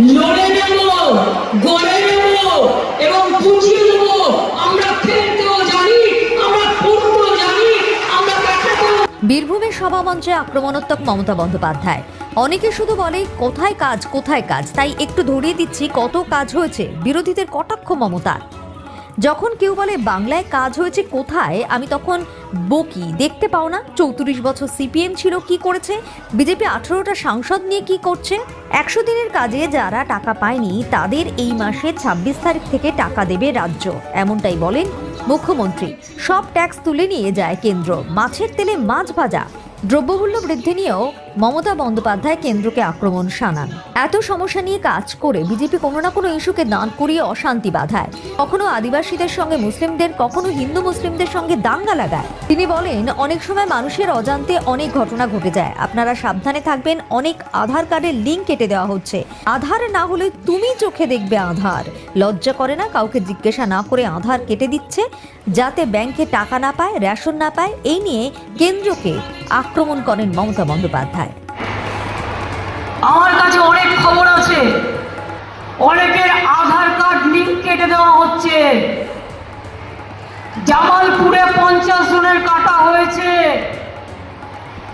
লড়ে নেব, গড়ে নেব এবং নেব। আমরা খেলতেও জানি, আমরা জানি, আমরা বীরভূমের সভামঞ্চে আক্রমণাত্মক মমতা বন্দ্যোপাধ্যায়। অনেকে শুধু বলে, কোথায় কাজ কোথায় কাজ? তাই একটু ধরিয়ে দিচ্ছি, কত কাজ হয়েছে। বিরোধীদের কটাক্ষ মমতার। যখন কেউ বলে বাংলায় কাজ হয়েছে কোথায়, আমি তখন বকি। দেখতে পাও না, চৌত্রিশ বছর সিপিএম ছিল, কি করেছে? বিজেপি আঠেরোটা সাংসদ নিয়ে কি করছে? একশো দিনের কাজে যারা টাকা পায়নি, তাদের এই মাসে ছাব্বিশ তারিখ থেকে টাকা দেবে রাজ্য, এমনটাই বলেন মুখ্যমন্ত্রী। সব ট্যাক্স তুলে নিয়ে যায় কেন্দ্র। মাছের তেলে মাছ ভাজা। দ্রব্যমূল্য বৃদ্ধি নিয়েও মমতা বন্দ্যোপাধ্যায় কেন্দ্রকে আক্রমণ শানান। এত সমস্যা নিয়ে কাজ করে বিজেপি কোনো না কোনো ইস্যুকে দাঁড় করিয়ে অশান্তি বাধায়। কখনো আদিবাসীদের সঙ্গে মুসলিমদের, কখনো হিন্দু মুসলিমদের সঙ্গে দাঙ্গা লাগায়। তিনি বলেন, অনেক সময় মানুষের অজান্তে অনেক ঘটনা ঘটে যায়। আপনারা সাবধানে থাকবেন, অনেক আধার কার্ডের লিঙ্ক কেটে দেওয়া হচ্ছে। আধার না হলে তুমি চোখে দেখবে আধার। লজ্জা করে না কাউকে জিজ্ঞাসা না করে আধার কেটে দিচ্ছে? যাতে ব্যাংকে টাকা না পায়, রেশন না পায়, এই নিয়ে কেন্দ্রকে আক্রমণ করেন মমতা বন্দ্যোপাধ্যায়। আমার কাছে অনেক খবর আছে। অনেকের আধার কার্ড লিঙ্ক কেটে দেওয়া হচ্ছে। জামালপুরে পঞ্চাশ জনের কাটা হয়েছে।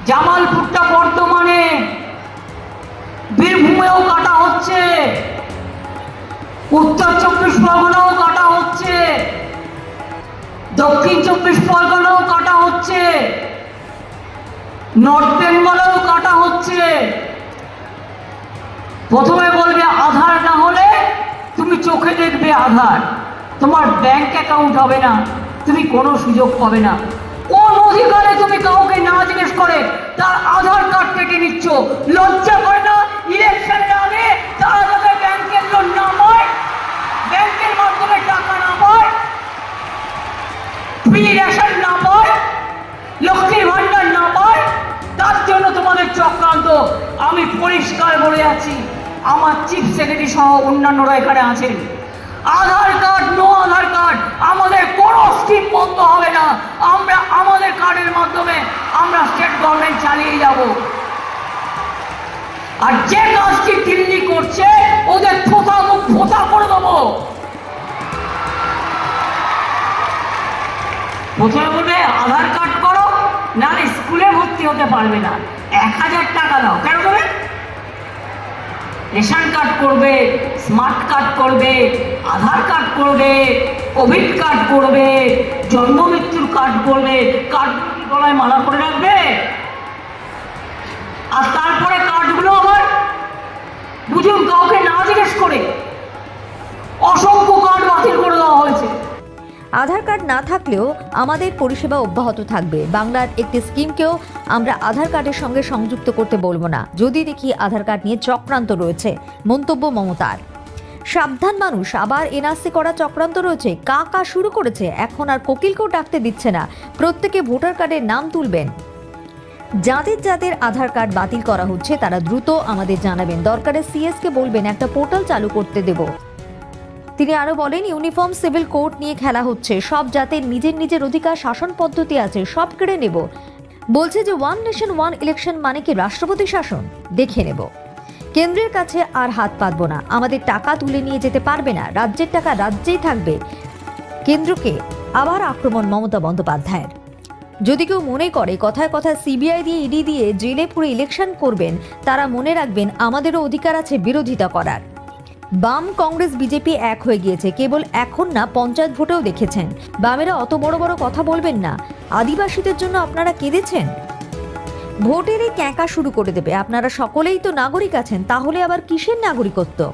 জামালপুরটা বর্তমানে বীরভূমেও কাটা হচ্ছে। উত্তর চব্বিশ পরগনাও কাটা হচ্ছে। দক্ষিণ চব্বিশ হচ্ছে নর্থ বেঙ্গলেও কাটা হচ্ছে। প্রথমে বলবে আধার না হলে তুমি চোখে দেখবে আধার। তোমার ব্যাংক অ্যাকাউন্ট হবে না, তুমি কোনো সুযোগ পাবে না। কোন অধিকারে তুমি কাউকে না জিজ্ঞেস করে, তার আধার কার্ড কেটে নিচ্ছ। লজ্জা করে না ইলেকশনের আগে তারা যাতে ব্যাংকের লোন না পায় ব্যাংকের মাধ্যমে টাকা না পায় ফ্রি রেশন আমি পরিষ্কার বলে আছি, আমার চিফ সেক্রেটারি সহ অন্যান্যরা এখানে আছেন। Aadhaar card, no Aadhaar card, আমাদের কোনো স্কিম বন্ধ হবে না। আমরা আমাদের কার্ডের মাধ্যমে আমরা স্টেট গভর্নমেন্ট চালিয়ে যাব। আর যে কাজটি দিল্লি করছে, ওদের ফোতা মুখ ফোতা করে দেবো। প্রথমে বলবে, আধার কার্ড করো না স্কুলে ভর্তি হতে পারবে না। এক হাজার টাকা দাও। কেন দেবে রেশন কার্ড করবে, স্মার্ট কার্ড করবে, আধার কার্ড করবে, কোভিড কার্ড করবে জন্ম মৃত্যুর কার্ড করবে, কার্ড গলায় মালা করে রাখবে। আর তারপরে কার্ডগুলো আবার বুঝুন, কাউকে না জিজ্ঞেস করে অসংখ্য কার্ড বাতিল করে দেওয়া হয়েছে। আধার কার্ড না থাকলেও আমাদের পরিষেবা অব্যাহত থাকবে। বাংলার একটি স্কিমকেও আমরা আধার কার্ডের সঙ্গে সংযুক্ত করতে বলব না। যদি দেখি আধার কার্ড নিয়ে চক্রান্ত রয়েছে, মন্তব্য মমতার। সাবধান মানুষ, আবার এনআরসি করা চক্রান্ত রয়েছে। কা কা শুরু করেছে, এখন আর কোকিলকেও ডাকতে দিচ্ছে না। প্রত্যেকে ভোটার কার্ডের নাম তুলবেন। যাদের যাদের আধার কার্ড বাতিল করা হচ্ছে, তারা দ্রুত আমাদের জানাবেন। দরকারে সিএসকে বলবেন, একটা পোর্টাল চালু করতে দেব। তিনি আরও বলেন, ইউনিফর্ম সিভিল কোড নিয়ে খেলা হচ্ছে। সব জাতের নিজের নিজের অধিকার, শাসন পদ্ধতি আছে, সব কেড়ে নেব। বলছে যে, ওয়ান নেশন, ওয়ান ইলেকশন মানে কি রাষ্ট্রপতি শাসন? দেখে নেব। কেন্দ্রের কাছে আর হাত পাতবো না। আমাদের টাকা তুলে নিয়ে যেতে পারবে না। রাজ্যের টাকা রাজ্যেই থাকবে। কেন্দ্রকে আবার আক্রমণ মমতা বন্দ্যোপাধ্যায়ের। যদি কেউ মনে করে, কথায় কথায় সিবিআই দিয়ে ইডি দিয়ে জেলে পুরো ইলেকশন করবেন, তারা মনে রাখবেন, আমাদেরও অধিকার আছে বিরোধিতা করার। বাম কংগ্রেস বিজেপি এক হয়ে গিয়েছে। কেবল এখন না, পঞ্চায়েত ভোটেও দেখেছেন। বামেরা অত বড় বড় কথা বলবেন না। আদিবাসীদের জন্য আপনারা কেঁদেছেন? ভোটের এই ক্যাঁকা শুরু করে দেবে। আপনারা সকলেই তো নাগরিক আছেন, তাহলে আবার কিসের নাগরিকত্ব?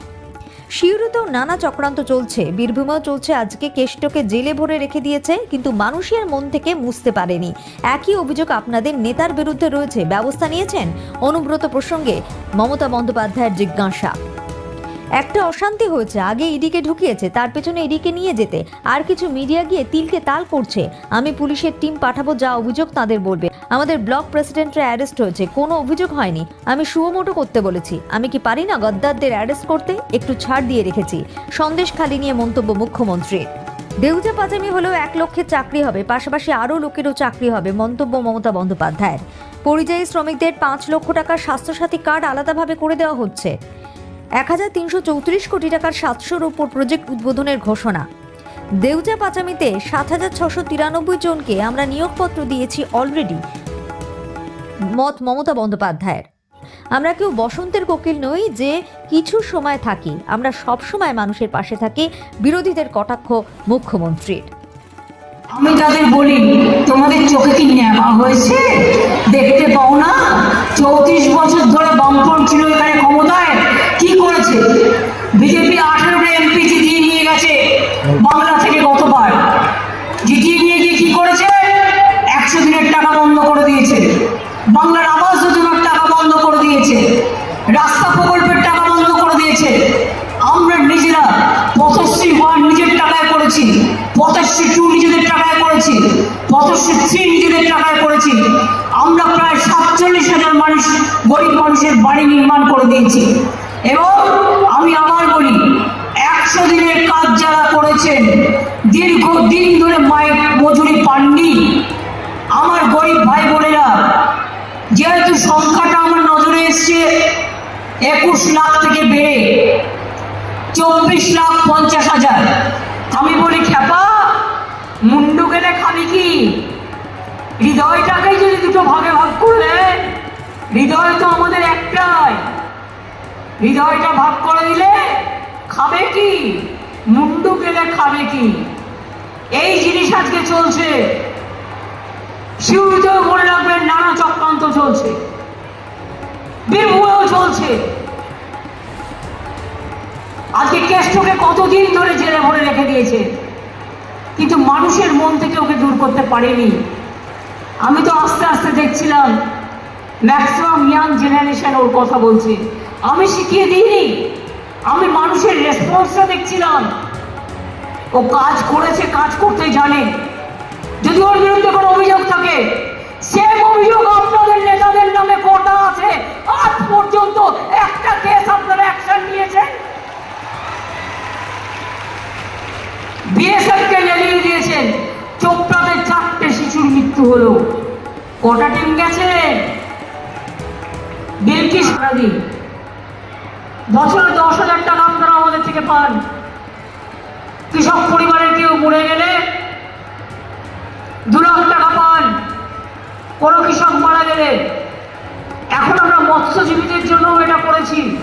শিউরিতেও নানা চক্রান্ত চলছে। বীরভূমেও চলছে। আজকে কেষ্টকে জেলে ভরে রেখে দিয়েছে, কিন্তু মানুষের মন থেকে মুছতে পারেনি। একই অভিযোগ আপনাদের নেতার বিরুদ্ধে রয়েছে। ব্যবস্থা নিয়েছেন? অনুব্রত প্রসঙ্গে মমতা বন্দ্যোপাধ্যায়ের জিজ্ঞাসা। একটা অশান্তি হয়েছে, আগে ইডিকে ঢুকিয়েছে, তার পেছনে ইডিকে নিয়ে যেতে। আর কিছু মিডিয়া গিয়ে তিলকে তাল করছে। আমি পুলিশের টিম পাঠাবো, যা অভিযোগ তাদের বলবে। আমাদের ব্লক প্রেসিডেন্টরা অ্যারেস্ট হয়েছে, কোনো অভিযোগ হয়নি। আমি সুমোটো করতে বলেছি। আমি কি পারি না গদ্দারদের অ্যারেস্ট করতে? একটু ছাড় দিয়ে রেখেছি। সন্দেশ খালি নিয়ে মন্তব্য মুখ্যমন্ত্রীর। দেউজা পাজামি হলেও এক লক্ষের চাকরি হবে, পাশাপাশি আরও লোকেরও চাকরি হবে, মন্তব্য মমতা বন্দ্যোপাধ্যায়ের। পরিযায়ী শ্রমিকদের পাঁচ লক্ষ টাকার স্বাস্থ্যসাথী কার্ড আলাদাভাবে করে দেওয়া হচ্ছে। এক হাজার তিনশো চৌত্রিশ কোটি টাকার সাতশোর ওপর প্রজেক্ট উদ্বোধনের ঘোষণা। দেউজা পাচামিতে সাত হাজার ছশো তিরানব্বই জনকে আমরা নিয়োগপত্র দিয়েছি অলরেডি মত মমতা বন্দ্যোপাধ্যায়ের। আমরা কেউ বসন্তের কোকিল নই যে কিছু সময় থাকি, আমরা সব সময় মানুষের পাশে থাকি, বিরোধীদের কটাক্ষ মুখ্যমন্ত্রীর। আমি তাদের বলি, তোমাদের চোখে কি ন্যামা হয়েছে? দেখতে পাও না? চৌত্রিশ বছর ধরে ছিল এখানে ক্ষমতায়। কি করেছে? বিজেপি আঠেরোটা এমপি জিতিয়ে নিয়ে গেছে বাংলা থেকে গতবার। জিতিয়ে নিয়ে গিয়ে কি করেছে? একশো দিনের টাকা বন্ধ করে দিয়েছে। বাংলার আবাস যোজনার টাকা বন্ধ করে দিয়েছে। রাস্তা প্রকল্পের টাকা বন্ধ করে দিয়েছে। আমরা নিজেরা পথশ্রী ওয়ান নিজের টাকায় করেছি। পথশ্রী টু নিজেদের টাকায় করেছি। পথশ্রী থ্রি নিজেদের টাকায় করেছি। আমরা প্রায় সাতচল্লিশ হাজার মানুষ গরিব মানুষের বাড়ি নির্মাণ করে দিয়েছি। এবং আমি আবার বলি, একশো দিনের কাজ যারা করেছেন, দীর্ঘ দিন ধরে মায়ের মজুরি পাননি। আমার গরিব ভাই বোনেরা, যেহেতু সংখ্যাটা আমার নজরে এসছে, একুশ লাখ থেকে বেড়ে চব্বিশ লাখ পঞ্চাশ হাজার। আমি বলি, খ্যাপা, মুন্ডু গেলে খাবি কি? হৃদয়টাকে যদি দুটো ভাগে ভাগ করলে হৃদয় তো আমাদের একটাই। হৃদয়টা ভাগ করে দিলে খাবে কি? মুন্ডু গেলে খাবে কি? এই জিনিস আজকে চলছে। শিউরিতেও মনে রাখবেন, নানা চক্রান্ত চলছে। বীরভূমেও চলছে। আজকে কেষ্টকে কতদিন ধরে জেলে ভরে রেখে দিয়েছে? কিন্তু মানুষের মন থেকে ওকে দূর করতে পারেনি। আমি তো আস্তে আস্তে দেখছিলাম। ম্যাক্সিমাম ইয়াং জেনারেশন ওর কথা বলছে। আমি শিখিয়ে দিইনি। আমি মানুষের রেসপন্সটা দেখছিলাম। ও কাজ করেছে, কাজ করতে জানে। যদি ওর বিরুদ্ধে কোনো অভিযোগ থাকে সেম অভিযোগ আপনাদের নেতাদের নামে কটা আছে। আজ পর্যন্ত একটা কেস আপনারা অ্যাকশন নিয়েছেন? বিএসএফ কে জ্বালিয়ে দিয়েছেন। চোপড়াতে চারটে শিশুর মৃত্যু হলো। কটা টিম গেছে। বিলকিস সারাদিন বছরে দশ হাজার টাকা আপনারা আমাদের থেকে পান। কৃষক পরিবারের কেউ মরে গেলে দু লাখ টাকা পান। কোনো কৃষক মারা গেলে। এখন আমরা মৎস্যজীবীদের জন্য এটা করেছি।